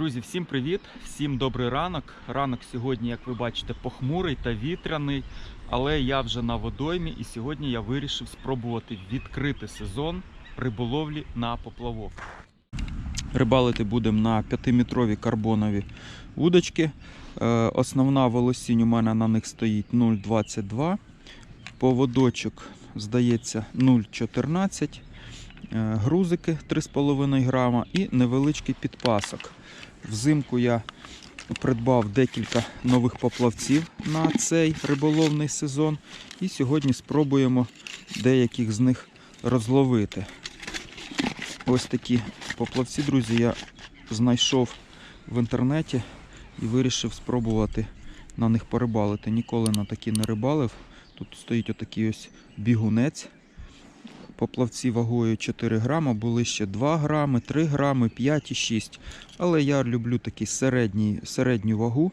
Друзі, всім привіт! Всім добрий ранок. Ранок сьогодні, як ви бачите, похмурий та вітряний, але я вже на водоймі і сьогодні я вирішив спробувати відкрити сезон риболовлі на поплавок. Рибалити будемо на 5-метрові карбонові удочки. Е, Основна волосінь у мене на них стоїть 0,22. Поводочок, здається, 0,14. Е, грузики 3,5 грама і невеличкий підпасок. Взимку я придбав декілька нових поплавців на цей риболовний сезон. І сьогодні спробуємо деяких з них розловити. Ось такі поплавці, друзі, я знайшов в інтернеті і вирішив спробувати на них порибалити. Ніколи на такі не рибалив. Тут стоїть отакий ось бігунець. Поплавці вагою 4 грама, були ще 2 грами, 3 грами, 5 і 6. Але я люблю такі середні, середню вагу.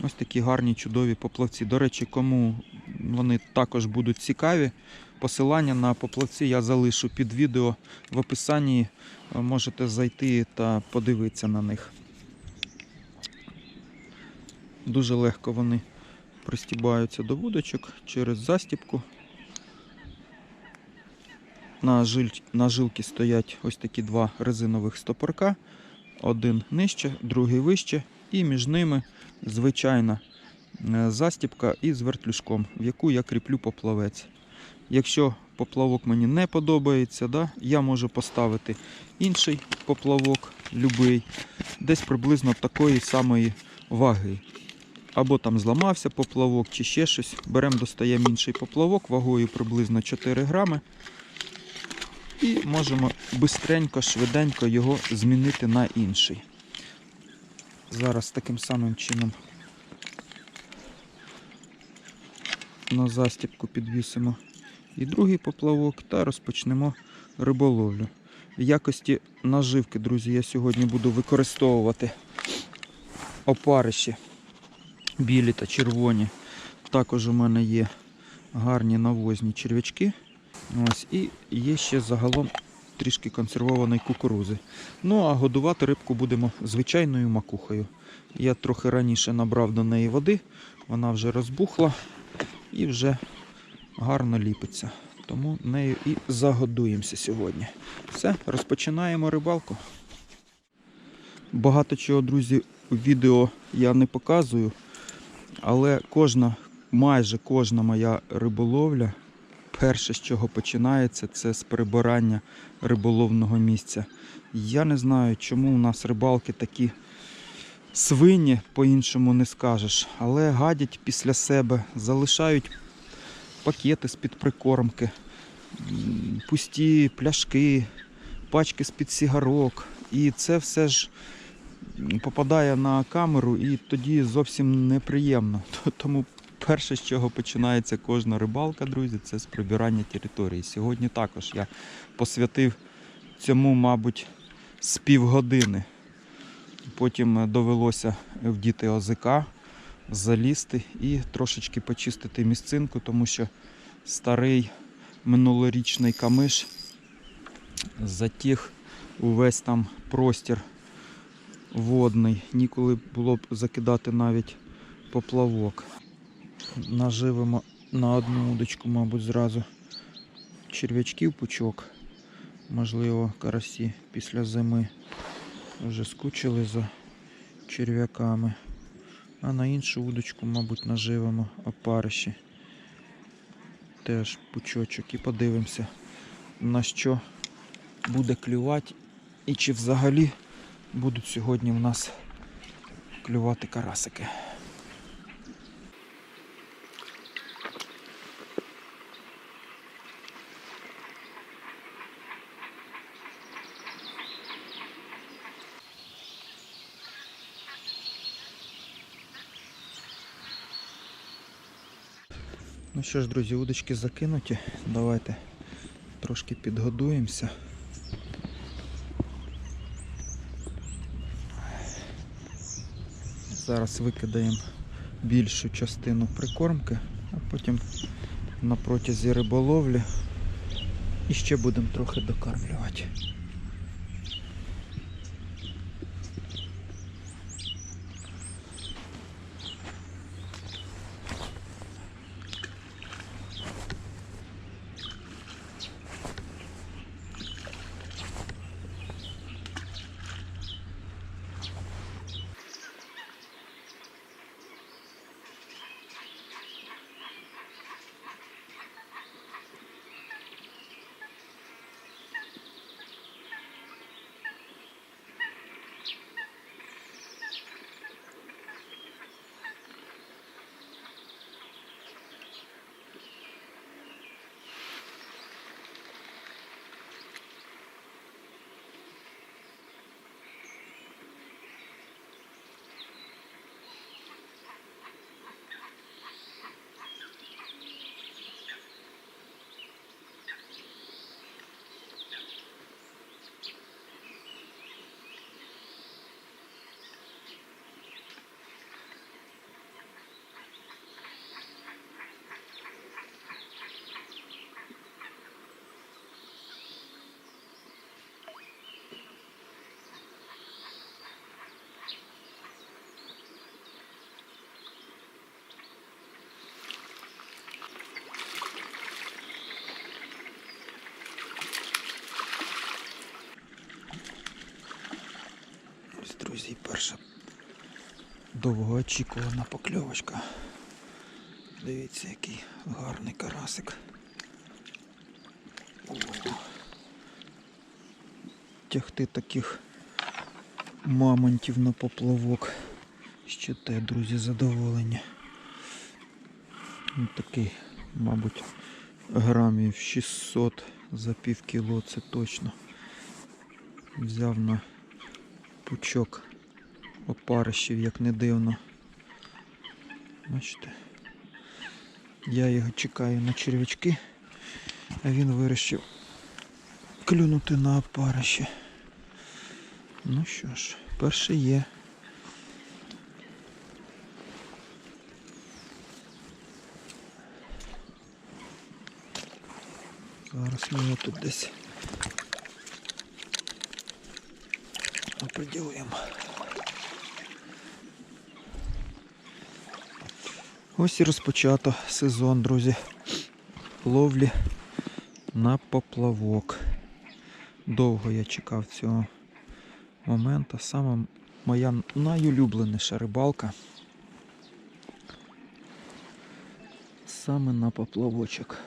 Ось такі гарні, чудові поплавці. До речі, кому вони також будуть цікаві, посилання на поплавці я залишу під відео в описанні. Можете зайти та подивитися на них. Дуже легко вони пристібаються до вудочок через застібку. На, жиль, на жилки стоять ось такі два резинових стопорка. Один нижче, другий вище, і між ними звичайна е, застібка із вертлюжком, в яку я кріплю поплавець. Якщо поплавок мені не подобається, да, я можу поставити інший поплавок, любий, десь приблизно такої самої ваги. Або там зламався поплавок, чи ще щось. Беремо, достаємо інший поплавок вагою приблизно 4 грами. І можемо бистренько, швиденько його змінити на інший. Зараз таким самим чином на застібку підвісимо і другий поплавок та розпочнемо риболовлю. В якості наживки, друзі, я сьогодні буду використовувати опариші білі та червоні. Також у мене є гарні навозні черв'ячки. Ось, І є ще загалом трішки консервованої кукурузи. Ну а годувати рибку будемо звичайною макухою. Я трохи раніше набрав до неї води, вона вже розбухла і вже гарно ліпиться. Тому нею і загодуємося сьогодні. Все, розпочинаємо рибалку. Багато чого, друзі, відео я не показую, але кожна, майже кожна моя риболовля перше, з чого починається, це з прибирання риболовного місця. Я не знаю, чому у нас рибалки такі свині, по-іншому не скажеш, але гадять після себе, залишають пакети з-під прикормки, пусті пляшки, пачки з-під сігарок. І це все ж попадає на камеру, і тоді зовсім неприємно. Тому перше, з чого починається кожна рибалка, друзі, це з прибирання території. Сьогодні також я посвятив цьому, мабуть, з півгодини. Потім е, довелося вдіти ОЗК, залізти і трошечки почистити місцинку, тому що старий минулорічний камиш затіг увесь там простір водний. Ніколи було б закидати навіть поплавок наживимо на одну удочку, мабуть, зразу черв'ячків пучок. Можливо, карасі після зими вже скучили за черв'яками. А на іншу удочку, мабуть, наживимо опариші. Теж пучочок і подивимося, на що буде клювати і чи взагалі будуть сьогодні в нас клювати карасики. Ну що ж, друзі, удочки закинуті. Давайте трошки підгодуємося. Зараз викидаємо більшу частину прикормки, а потім на протязі риболовлі і ще будемо трохи докармлювати. Друзі, перша довгоочікувана покльовочка. Дивіться, який гарний карасик. О. Тягти таких мамонтів на поплавок. Ще те, друзі, задоволення. Такий, мабуть, грамів 600 за пів кіло, це точно. Взяв на пучок опарищів, як не дивно. Бачите? Я його чекаю на червячки, а він вирішив клюнути на опарище. Ну що ж, перше є. Зараз ми його тут десь оприділуємо. Ось і розпочато сезон, друзі. Ловлі на поплавок. Довго я чекав цього моменту. Саме моя найулюбленіша рибалка. Саме на поплавочок.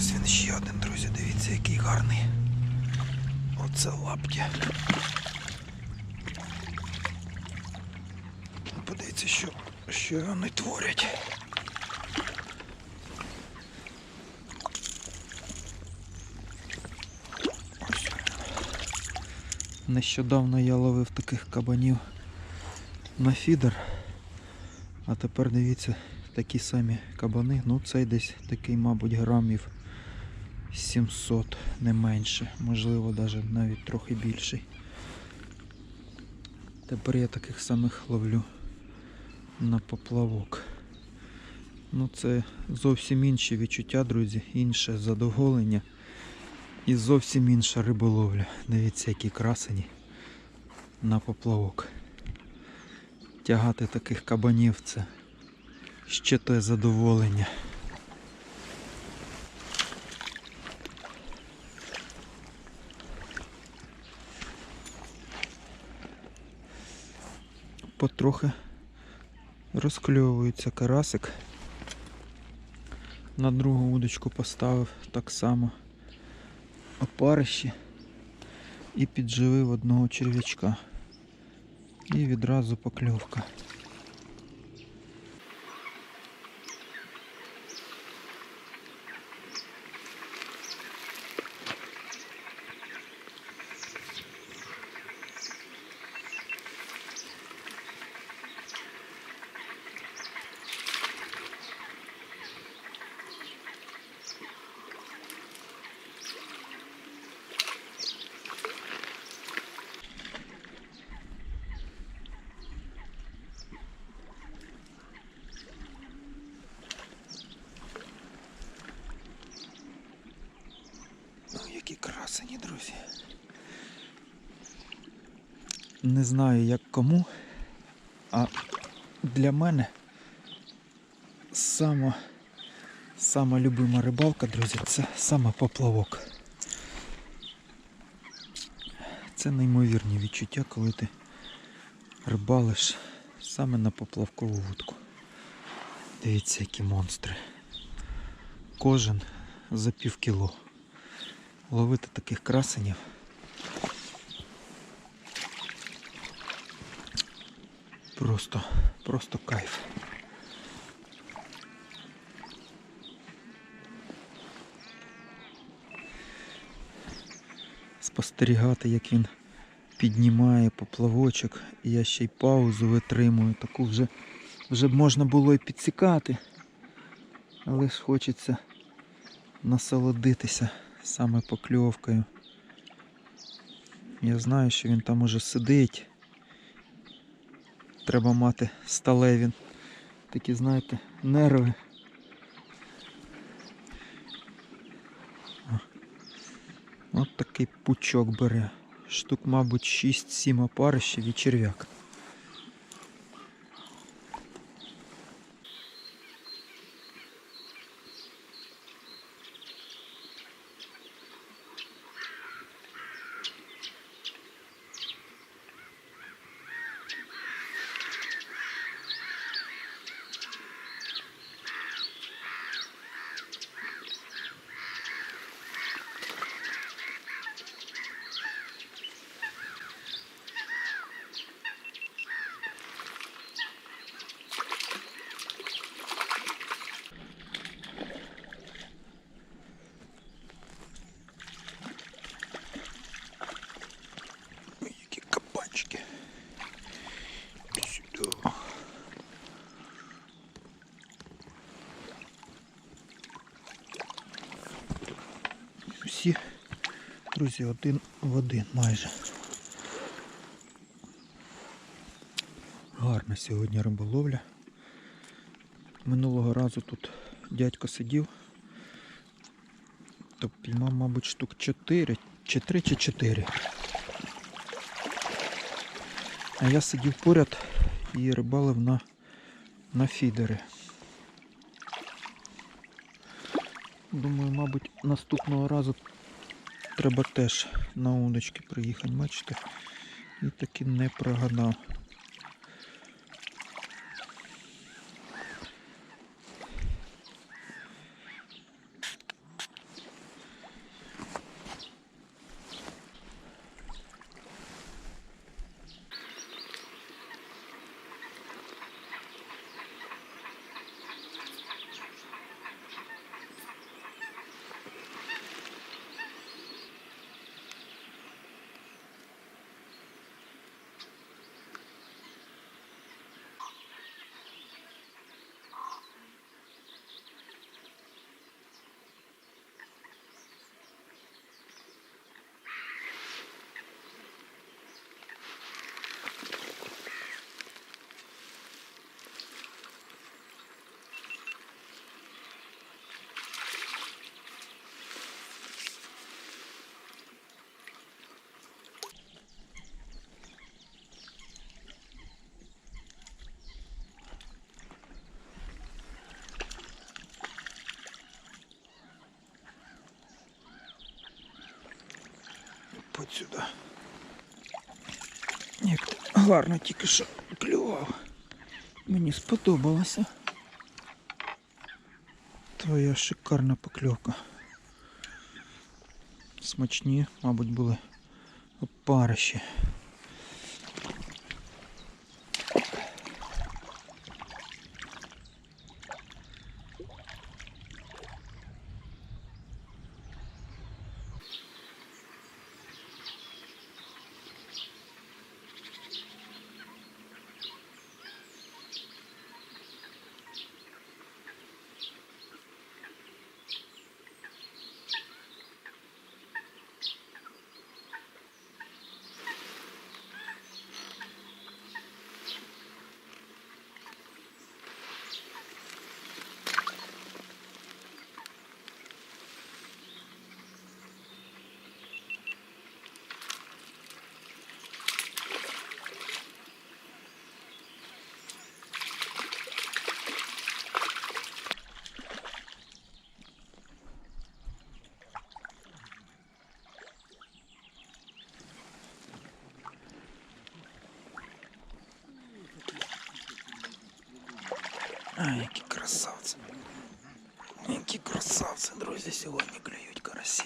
Ось він ще один, друзі, дивіться, який гарний. Оце лапті. Подивіться, що, що вони творять. Нещодавно я ловив таких кабанів на фідер. А тепер дивіться, такі самі кабани. Ну цей десь такий, мабуть, грамів 700, не менше, можливо, навіть навіть трохи більший. Тепер я таких самих ловлю на поплавок. Ну це зовсім інші відчуття, друзі, інше задоволення і зовсім інша риболовля. Дивіться, які красені на поплавок. Тягати таких кабанів це ще те задоволення. Потрохи розкльовується карасик. На другу удочку поставив так само опарищі і підживив одного черв'ячка. І відразу покльовка. Ну, які красені. Не знаю як кому, а для мене сама, сама любима рибалка, друзі, це саме поплавок. Це неймовірні відчуття, коли ти рибалиш саме на поплавкову вудку. Дивіться, які монстри. Кожен за пів кіло ловити таких красенів. Просто, просто кайф. Спостерігати, як він піднімає поплавочок. Я ще й паузу витримую. Таку вже, вже б можна було і підсікати. Але ж хочеться насолодитися саме покльовкою. Я знаю, що він там уже сидить. Треба мати сталеві такі, знаєте, нерви. От такий пучок бере. Штук, мабуть, 6-7 опарищів і черв'як. Ой, які кабанчики. Іди Сюди. Всі, друзі, один в один майже. Гарна сьогодні риболовля. Минулого разу тут дядько сидів, то піймав, мабуть, штук 4, чи 3 чи 4. А я сидів поряд і рибалив на, на фідери. Думаю, мабуть, наступного разу треба теж на удочки приїхати, бачите? І таки не прогадав. Сюди. Як гарно тільки що клював. Мені сподобалося. Твоя шикарна покльовка. Смачні, мабуть, були опариші. А, які красавці. Які красавці, друзі, сьогодні клюють карасі.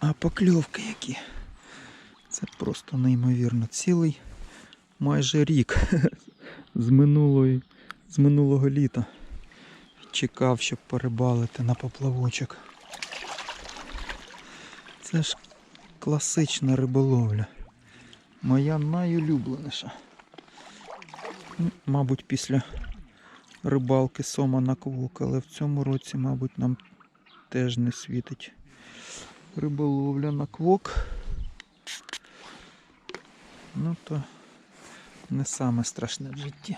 А покльовки які. Це просто неймовірно. Цілий майже рік з минулої, з минулого літа. Чекав, щоб порибалити на поплавочок. Це ж Класична риболовля. Моя найулюбленіша. Мабуть, після рибалки сома на квок, але в цьому році, мабуть, нам теж не світить риболовля на квок. Ну то не саме страшне в житті.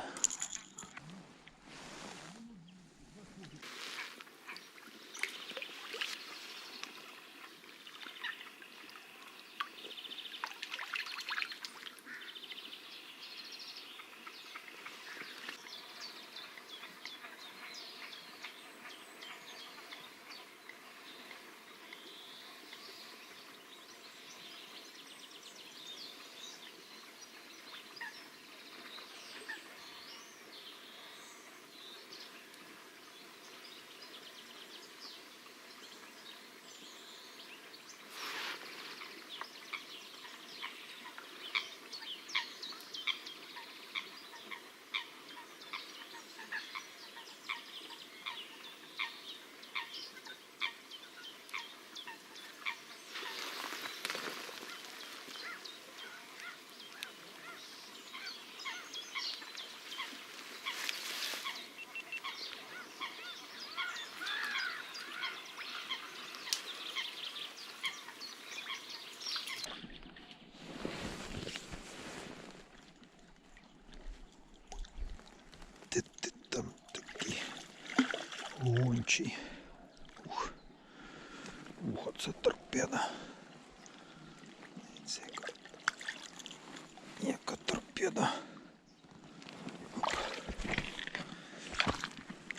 Ти, ти там такий гончий. Ух. Ух, оце торпеда. Це яка, яка торпеда. Оп.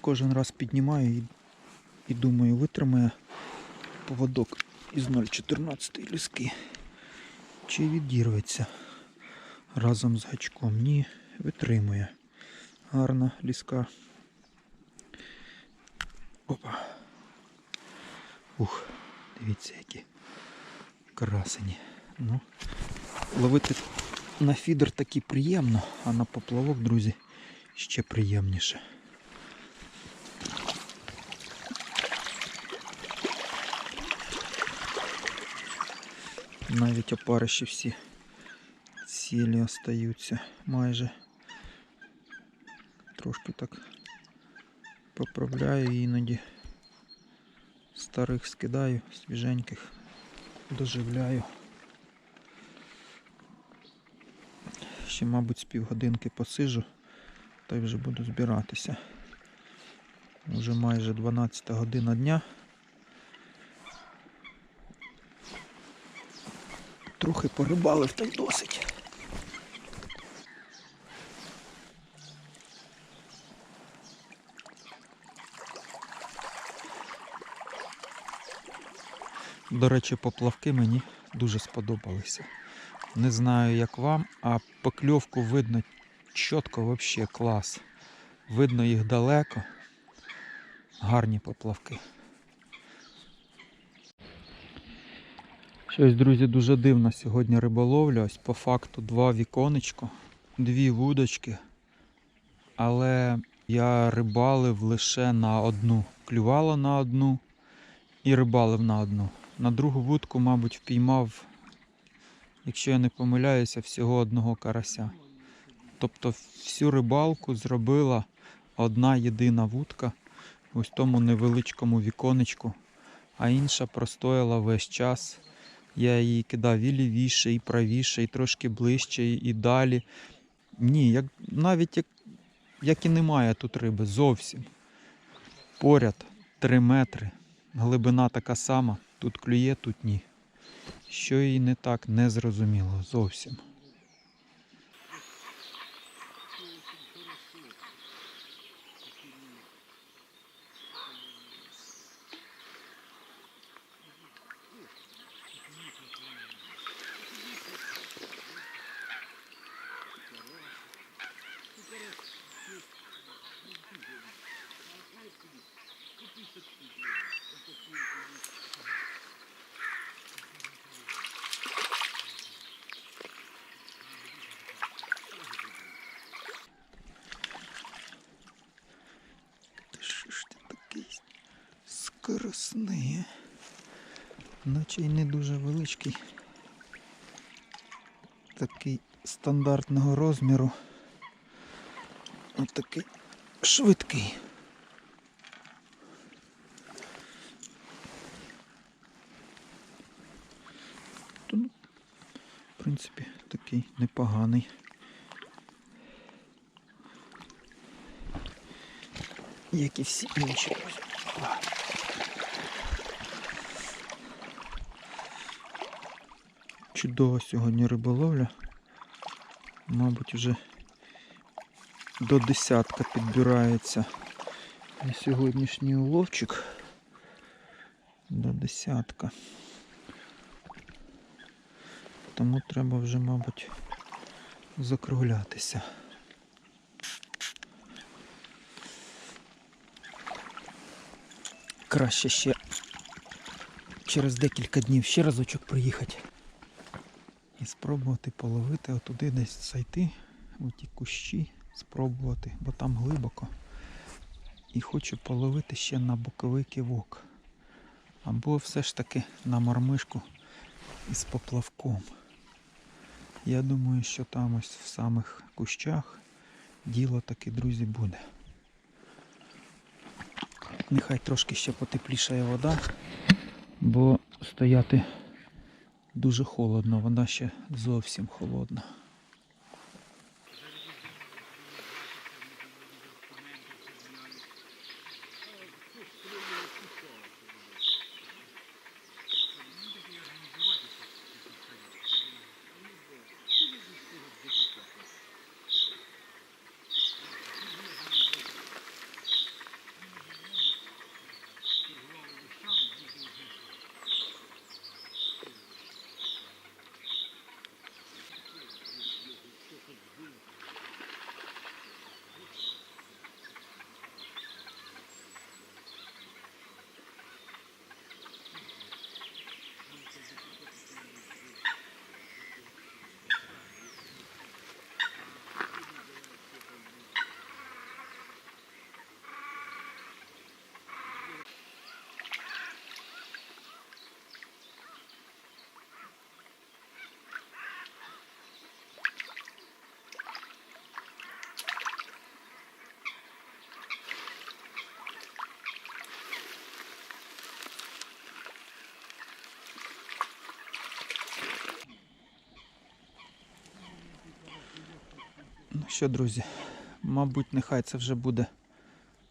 Кожен раз піднімаю і, і думаю, витримає поводок із 0,14 ліски. Чи відірветься разом з гачком? Ні, витримує. Гарна ліска. Ух, дивіться, які красені. Ну, ловити на фідер таки приємно, а на поплавок, друзі, ще приємніше. Навіть опариші всі цілі остаються майже. Трошки так поправляю іноді. Старих скидаю, свіженьких доживляю. Ще, мабуть, з півгодинки посижу, та й вже буду збиратися. Уже майже 12 година дня. Трохи порибалив та й досить. До речі, поплавки мені дуже сподобалися. Не знаю, як вам, а покльовку видно чітко, взагалі клас. Видно їх далеко. Гарні поплавки. Щось, друзі, дуже дивно сьогодні риболовля. Ось по факту два віконечко, дві вудочки. Але я рибалив лише на одну. Клювало на одну і рибалив на одну. На другу вудку, мабуть, впіймав, якщо я не помиляюся, всього одного карася. Тобто всю рибалку зробила одна єдина вудка ось тому невеличкому віконечку, а інша простояла весь час. Я її кидав і лівіше, і правіше, і трошки ближче, і далі. Ні, як, навіть як, як і немає тут риби зовсім. Поряд 3 метри. Глибина така сама. Тут клює, тут ні. Що їй не так, не зрозуміло зовсім. Скоросний? а? Наче й не дуже величкий такий стандартного розміру. Ось такий швидкий. То, ну, в принципі, такий непоганий. Як і всі інші. Чудова сьогодні риболовля. Мабуть, вже до десятка підбирається на сьогоднішній уловчик. До десятка. Тому треба вже, мабуть, закруглятися. Краще ще через декілька днів ще разочок приїхати і спробувати половити отуди десь зайти, у ті кущі, спробувати, бо там глибоко. І хочу половити ще на боковий кивок. Або все ж таки на мормишку із поплавком. Я думаю, що там ось в самих кущах діло таки, друзі, буде. Нехай трошки ще потеплішає вода, бо стояти дуже холодно, вона ще зовсім холодна. Що, друзі, мабуть, нехай це вже буде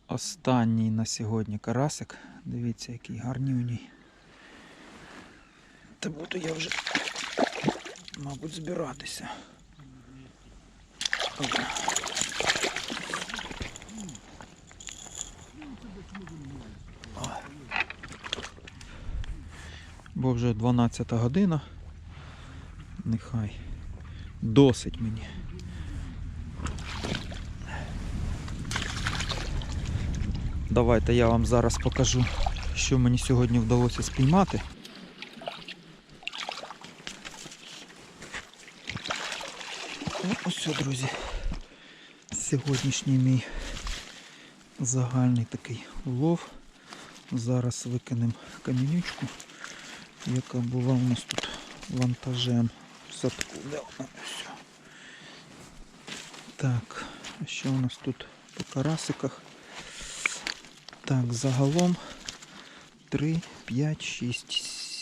останній на сьогодні карасик. Дивіться, який гарнюній. Та буду я вже, мабуть, збиратися. Бо вже 12 година. Нехай. Досить мені. Давайте я вам зараз покажу, що мені сьогодні вдалося спіймати. Ну, Ось, друзі. Сьогоднішній мій загальний такий улов. Зараз викинемо камінючку, яка була у нас тут вантажем в садку. Де? Так, що у нас тут по карасиках? Так, загалом 3, 5, 6,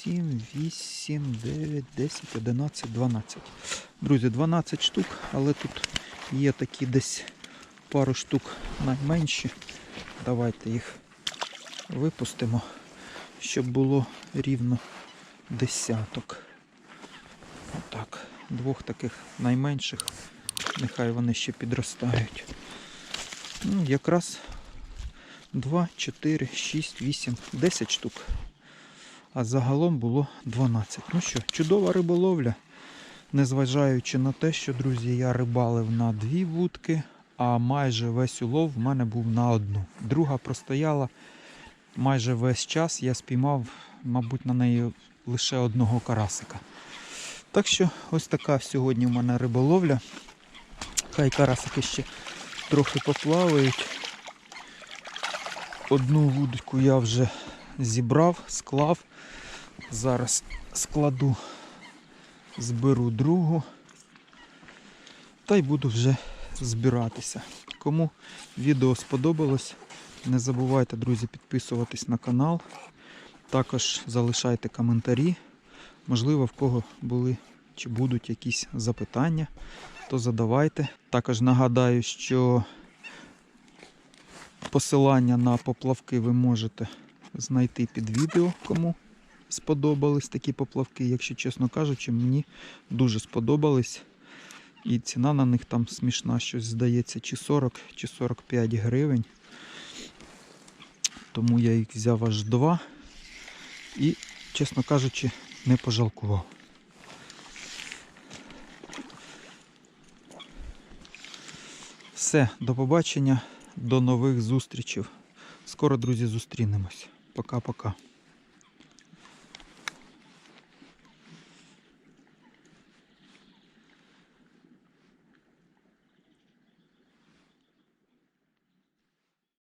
7, 8, 9, 10, 11, 12. Друзі, 12 штук, але тут є такі десь пару штук найменші. Давайте їх випустимо, щоб було рівно десяток. Отак. Двох таких найменших. Нехай вони ще підростають. Ну, якраз 2, 4, 6, 8, 10 штук. А загалом було 12. Ну що, чудова риболовля. Незважаючи на те, що, друзі, я рибалив на дві вудки, а майже весь улов в мене був на одну. Друга простояла майже весь час. Я спіймав, мабуть, на неї лише одного карасика. Так що ось така сьогодні в мене риболовля. Хай карасики ще трохи поплавають. Одну вудочку я вже зібрав, склав. Зараз складу, зберу другу Та й буду вже збиратися. Кому відео сподобалось, не забувайте, друзі, підписуватись на канал. Також залишайте коментарі. Можливо, в кого були чи будуть якісь запитання, то задавайте. Також нагадаю, що посилання на поплавки ви можете знайти під відео, кому сподобались такі поплавки. Якщо чесно кажучи, мені дуже сподобались. І ціна на них там смішна, щось здається, чи 40, чи 45 гривень. Тому я їх взяв аж два і, чесно кажучи, не пожалкував. Все, до побачення, до нових зустрічей. Скоро, друзі, зустрінемось. Пока-пока.